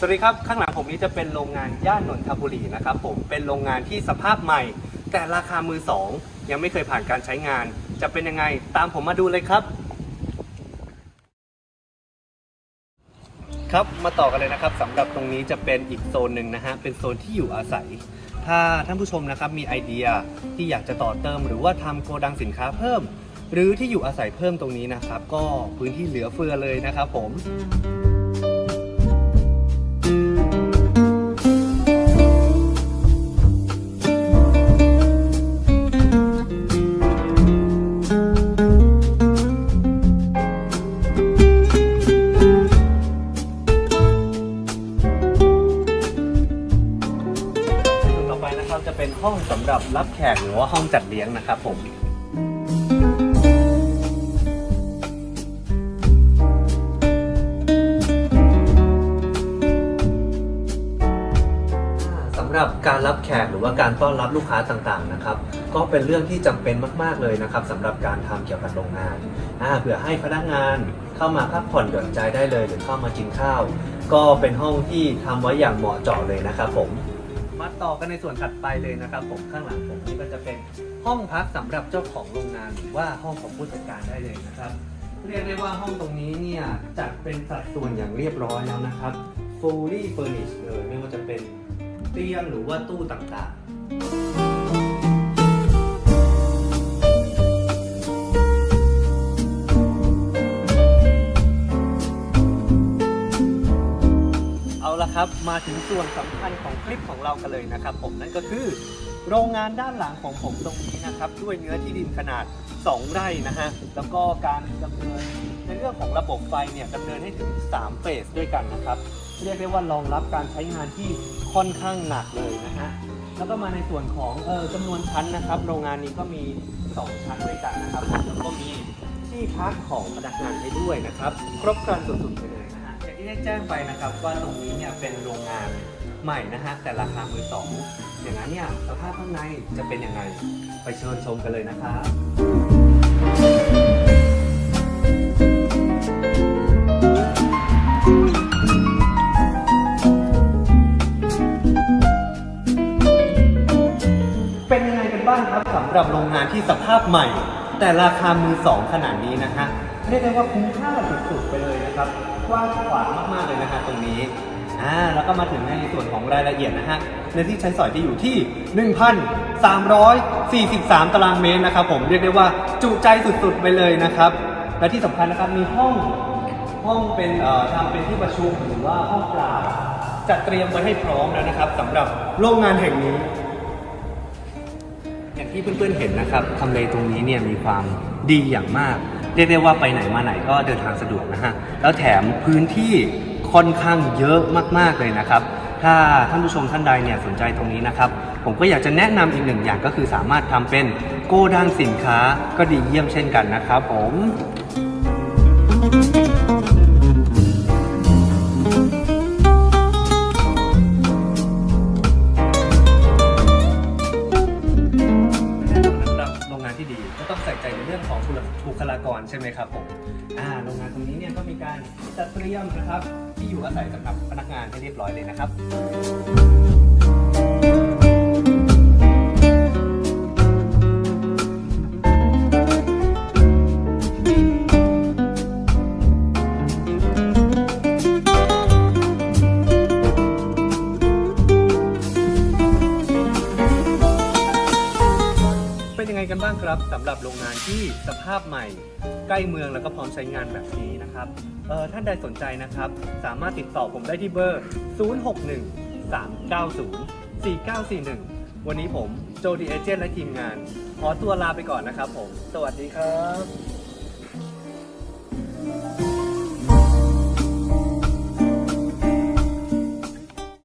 สวัสดีครับ ข้างหลังผมนี้จะเป็นโรงงานย่านนนทบุรีนะครับผมเป็นโรงงานที่สภาพใหม่ แต่ราคามือสองยังไม่เคยผ่านการใช้งาน จะเป็นยังไงตามผมมาดูเลยครับ ครับมาต่อกันเลยนะครับสำหรับตรงนี้จะเป็นอีกโซนหนึ่งนะฮะเป็นโซนที่อยู่อาศัย ถ้าท่านผู้ชมนะครับมีไอเดียที่อยากจะต่อเติม หรือว่าทำโกดังสินค้าเพิ่ม หรือที่อยู่อาศัยเพิ่มตรงนี้นะครับ ก็พื้นที่เหลือเฟือเลยนะครับผม ห้องสำหรับรับแขกหรือว่าห้องจัดเลี้ยงนะครับผมสำหรับการรับแขกหรือว่าการต้อนรับลูกค้าต่างๆนะครับ ก็เป็นเรื่องที่จำเป็นมากๆเลยนะครับสำหรับการทำเกี่ยวกับโรงงานเผื่อให้พนักงานเข้ามาพักผ่อนหย่อนใจได้เลย หรือเข้ามากินข้าว ก็เป็นห้องที่ทำไว้อย่างเหมาะเจาะเลยนะครับผม มาต่อกันในส่วนถัดไปเลยนะครับ ผมข้างหลังผมนี่ก็จะเป็นห้องพักสำหรับเจ้าของโรงงานหรือว่าห้องของผู้จัดการได้เลยนะครับ เรียกได้ว่าห้องตรงนี้เนี่ยจัดเป็นสัดส่วนอย่างเรียบร้อยแล้วนะครับ fully furnished เลยไม่ว่าจะเป็นเตียงหรือว่าตู้ต่างๆ ละครับ มาถึงส่วนสำคัญของคลิปของเรากันเลยนะครับ ผมนั่นก็คือ โรงงานด้านหลังของผมตรงนี้นะครับ ด้วยเนื้อที่ดินขนาด 2 ไร่นะฮะแล้วก็การดำเนินในเรื่องของระบบไฟเนี่ยดำเนินให้ถึง 3 เฟสด้วยกันนะครับเรียกได้ว่ารองรับการใช้งานที่ค่อนข้างหนักเลยนะฮะแล้วก็มาในส่วนของเออจำนวนชั้นนะครับ โรงงานนี้ก็มี 2 ชั้นด้วยกันนะครับแล้วก็มีที่พักของพนักงานให้ด้วยนะครับ ครบครันสุดๆเลย ได้แจ้งไปนะครับ ว่าตรงนี้เนี่ยเป็นโรงงานใหม่นะฮะแต่ราคามือสองอย่างนั้นเนี่ยสภาพข้างในจะเป็นยังไงไปเชิญชมกันเลยนะครับเป็นยังไงกันบ้างครับสำหรับโรงงานที่สภาพใหม่ แต่ราคามือสองขนาดนี้นะฮะเรียกได้ว่าคุ้มค่าสุดๆไปเลยนะครับกว้างขวางมากๆเลยนะฮะตรงนี้อ่าแล้วก็มาถึงในส่วนของรายละเอียดนะฮะในที่ใช้สอยที่อยู่ที่ 1,343 ตารางเมตรนะครับผมเรียกได้ว่าจุใจสุดๆไปเลยนะครับ และที่สำคัญนะครับมีห้องห้องเป็นเอ่อทำเป็นที่ประชุมหรือว่าห้องปลาจัดเตรียมไว้ให้พร้อมแล้วนะครับสำหรับโรงงานแห่งนี้ อย่างที่เพื่อนๆเห็นนะครับทำเลตรงนี้เนี่ยมีความดีอย่างมาก เรียกได้ว่าไปไหนมาไหนก็เดินทางสะดวกนะฮะ แล้วแถมพื้นที่ค่อนข้างเยอะมากๆเลยนะครับ ถ้าท่านผู้ชมท่านใดเนี่ยสนใจตรงนี้นะครับ ผมก็อยากจะแนะนำอีกหนึ่งอย่างก็คือสามารถทำเป็นโกดังสินค้าก็ดีเยี่ยมเช่นกันนะครับผมากรใช่ไหมครับผมอ่าโรงงานตรงนี้เนี่ยก็มีการจัดเตรียมนะครับ ที่อยู่อาศัยสำหรับพนักงานให้เรียบร้อยเลยนะครับ เป็นยังไงกันบ้างครับสำหรับโรงงานที่สภาพใหม่ ใกล้เมืองแล้วก็พร้อมใช้งานแบบนี้นะครับเออท่านใดสนใจนะครับ สามารถติดต่อผมได้ที่เบอร์ 061 390 4941 วันนี้ผมโจดีเอเจนต์และทีมงาน ขอตัวลาไปก่อนนะครับผม สวัสดีครับ